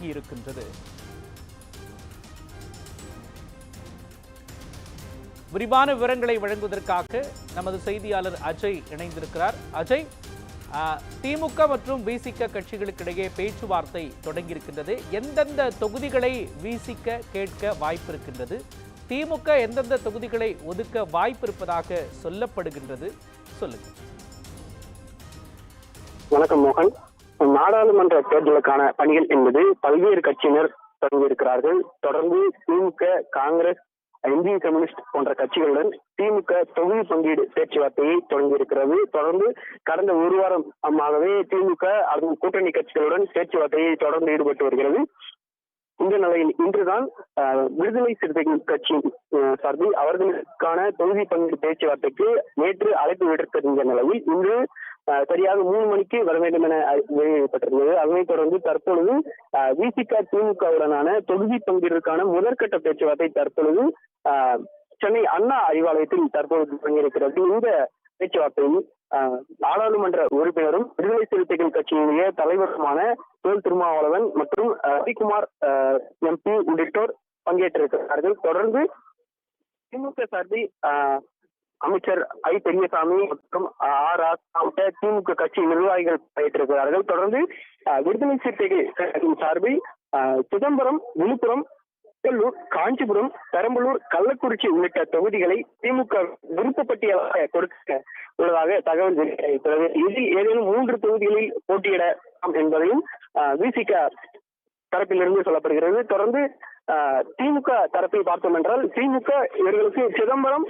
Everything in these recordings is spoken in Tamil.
இருக்கின்றது விரிவான விவரங்களை வழங்குவதற்காக நமது செய்தியாளர் அஜய் இணைந்திருக்கிறார். அஜய் திமுக மற்றும் விசிக கட்சிகளுக்கிடையே பேச்சுவார்த்தை தொடங்கியிருக்கின்றது. எந்தெந்த தொகுதிகளை விசிக கேட்க வாய்ப்பு இருக்கின்றது திமுக எந்தெந்த தொகுதிகளை ஒதுக்க வாய்ப்பு இருப்பதாக சொல்லப்படுகின்றது. சொல்லுங்க. வணக்கம் மோகன். நாடாளுமன்ற தேர்தலுக்கான பணிகள் என்பது பல்வேறு கட்சியினர் தொடங்கியிருக்கிறார்கள். தொடர்ந்து திமுக காங்கிரஸ் இந்திய கம்யூனிஸ்ட் போன்ற கட்சிகளுடன் திமுக தொகுதி பங்கீடு பேச்சுவார்த்தையை தொடங்கியிருக்கிறது. தொடர்ந்து கடந்த ஒரு வாரமாகவே திமுக அதன் கூட்டணி கட்சிகளுடன் பேச்சுவார்த்தையை தொடர்ந்து ஈடுபட்டு வருகிறது. இந்த நிலையில் இன்றுதான் விடுதலை சிறுத்தைகள் கட்சி சார்பில் அவர்களுக்கான தொகுதி பங்கீடு பேச்சுவார்த்தைக்கு நேற்று அழைப்பு விடுத்திருந்த நிலையில் இன்று சரியாக மூணு மணிக்கு வர வேண்டும் என வெளியிடப்பட்டிருந்தது. அதனைத் தொடர்ந்து தற்பொழுது அஹ், விசிக திமுகவுடனான தொகுதி பங்கீடுக்கான முதற்கட்ட பேச்சுவார்த்தை தற்பொழுது சென்னை அண்ணா அறிவாலயத்தில் தற்பொழுது தொடங்கியிருக்கிறது. இந்த பேச்சுவார்த்தையில் நாடாளுமன்ற உறுப்பினரும் விடுதலை சிறுத்தைகள் கட்சியினுடைய தலைவருமான தொழில் திருமாவளவன் மற்றும் ரவிக்குமார் எம்பி உள்ளிட்டோர் பங்கேற்றிருக்கிறார்கள். தொடர்ந்து திமுக சார்பில் அமைச்சர் ஐ பெரியசாமி மற்றும் ஆர் ராசா திமுக கட்சி நிர்வாகிகள் பயிற்றிருக்கிறார்கள் தொடர்ந்து விடுதலை சிறுத்தைகள் சார்பில் சிதம்பரம் விழுப்புரம் கடலூர் காஞ்சிபுரம் பெரம்பலூர் கள்ளக்குறிச்சி உள்ளிட்ட தொகுதிகளை திமுக விருப்பப்பட்டியலாக கொடுக்க உள்ளதாக தகவல் வெளியாகியுள்ளது இதில் ஏதேனும் மூன்று தொகுதிகளில் போட்டியிடலாம் என்பதையும் விசிக தரப்பிலிருந்து சொல்லப்படுகிறது. தொடர்ந்து திமுக தரப்பில் பார்த்தோம் என்றால் திமுக இவர்களுக்கு சிதம்பரம்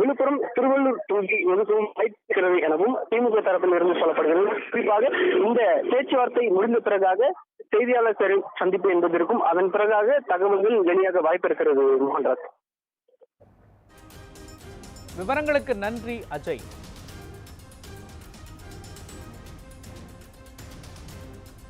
விழுப்புரம் திருவள்ளூர் தொகுதி எதுவும் வாய்ப்பிருக்கிறது எனவும் திமுக தரப்பில் இருந்து சொல்லப்படுகிறது. குறிப்பாக இந்த பேச்சுவார்த்தை முடிந்த பிறகாக செய்தியாளர் சந்திப்பு என்பதற்கும் அதன் பிறகாக தகவல்கள் வெளியாக வாய்ப்பு இருக்கிறது மோகன்ராஜ். விவரங்களுக்கு நன்றி அஜய்.